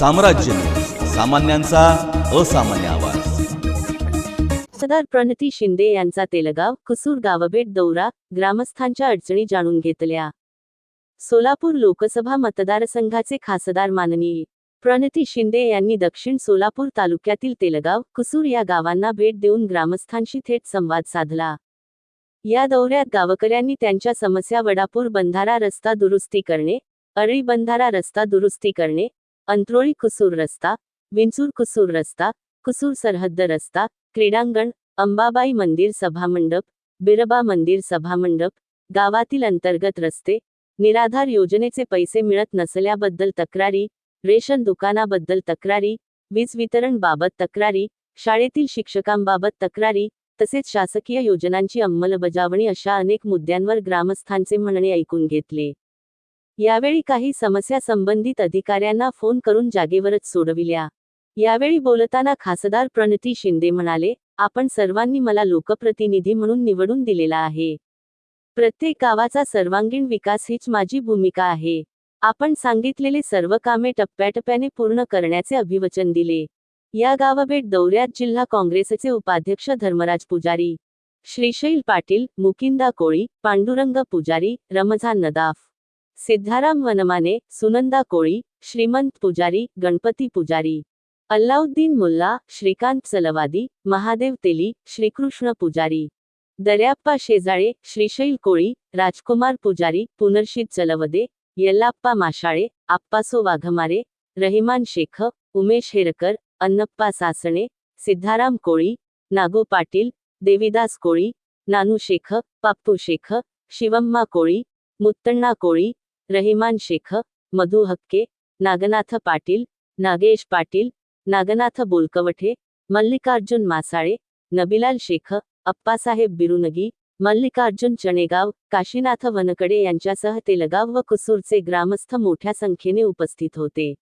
साम्राज्य. सामान्यांचा असामान्य आवाज. खासदार प्रणती शिंदे यांचा तेलगाव कुसूर गावभेट दौरा ग्रामस्थांच्या अडचणी जाणून घेतल्या. सोलापूर लोकसभा मतदारसंघाचे खासदार माननीय प्रणती शिंदे यांनी दक्षिण सोलापूर तालुक्यातील तेलगाव कुसूर या गावांना भेट देऊन ग्रामस्थांशी थेट संवाद साधला. या दौऱ्यात गावकऱ्यांनी त्यांच्या समस्या वडापूर बंधारा रस्ता दुरुस्ती करणे अळी बंधारा रस्ता दुरुस्ती करणे अंत्रोळी कुसूर रस्ता विंचूर कुसूर रस्ता कुसूर सरहद्द रस्ता क्रीडांगण अंबाबाई मंदिर सभामंडप बिरबा मंदिर सभामंडप गावातील अंतर्गत रस्ते निराधार योजनेचे पैसे मिळत नसल्याबद्दल तक्रारी रेशन दुकानाबद्दल तक्रारी वीज वितरण बाबत तक्रारी शाळेतील शिक्षकांबाबत तक्रारी तसेच शासकीय योजनांची अंमलबजावणी अशा अनेक मुद्द्यांवर ग्रामस्थांचे म्हणणे ऐकून घेतले. यावेळी काही समस्या संबंधित अधिकाऱ्यांना फोन करून जागेवरच सोडविल्या. यावेळी बोलताना खासदार प्रणती शिंदे म्हणाले आपण सर्वांनी मला लोकप्रतिनिधी म्हणून निवडून दिलेला आहे. प्रत्येक गावाचा सर्वांगीण विकास हीच माझी भूमिका आहे. आपण सांगितलेले सर्व कामे टप्प्याटप्प्याने पूर्ण करण्याचे अभिवचन दिले. या गावभेट दौऱ्यात जिल्हा काँग्रेसचे उपाध्यक्ष धर्मराज पुजारी श्रीशैल पाटील मुकिंदा कोळी पांडुरंग पुजारी रमझान नदाफ सिद्धाराम वनमाने सुनंदा कोळी श्रीमंत पुजारी गणपती पुजारी अल्लाउद्दीन मुल्ला श्रीकांत सलवादी महादेव तेली श्रीकृष्ण पुजारी दर्याप्पा शेजाळे श्रीशैल कोळी राजकुमार पुजारी पुनर्षित चलवदे यल्लाप्पा माशाळे आप्पासो वाघमारे रहिमान शेख उमेश हेरकर अन्नप्पा सासणे सिद्धाराम कोळी नागो पाटील देविदास कोळी नानू शेख पाप्पू शेख शिवम्मा कोळी मुत्तण्णा कोळी रहिमान शेख मधु हक्के नागनाथ पाटील नागेश पाटील नागनाथ बोलकवठे मल्लिकार्जुन मासाळे नबिलाल शेख अप्पासाहेब बिरुनगी मल्लिकार्जुन चणेगाव काशीनाथ वनकडे यांच्यासह तेलगाव व कुसूरचे ग्रामस्थ मोठ्या संख्येने उपस्थित होते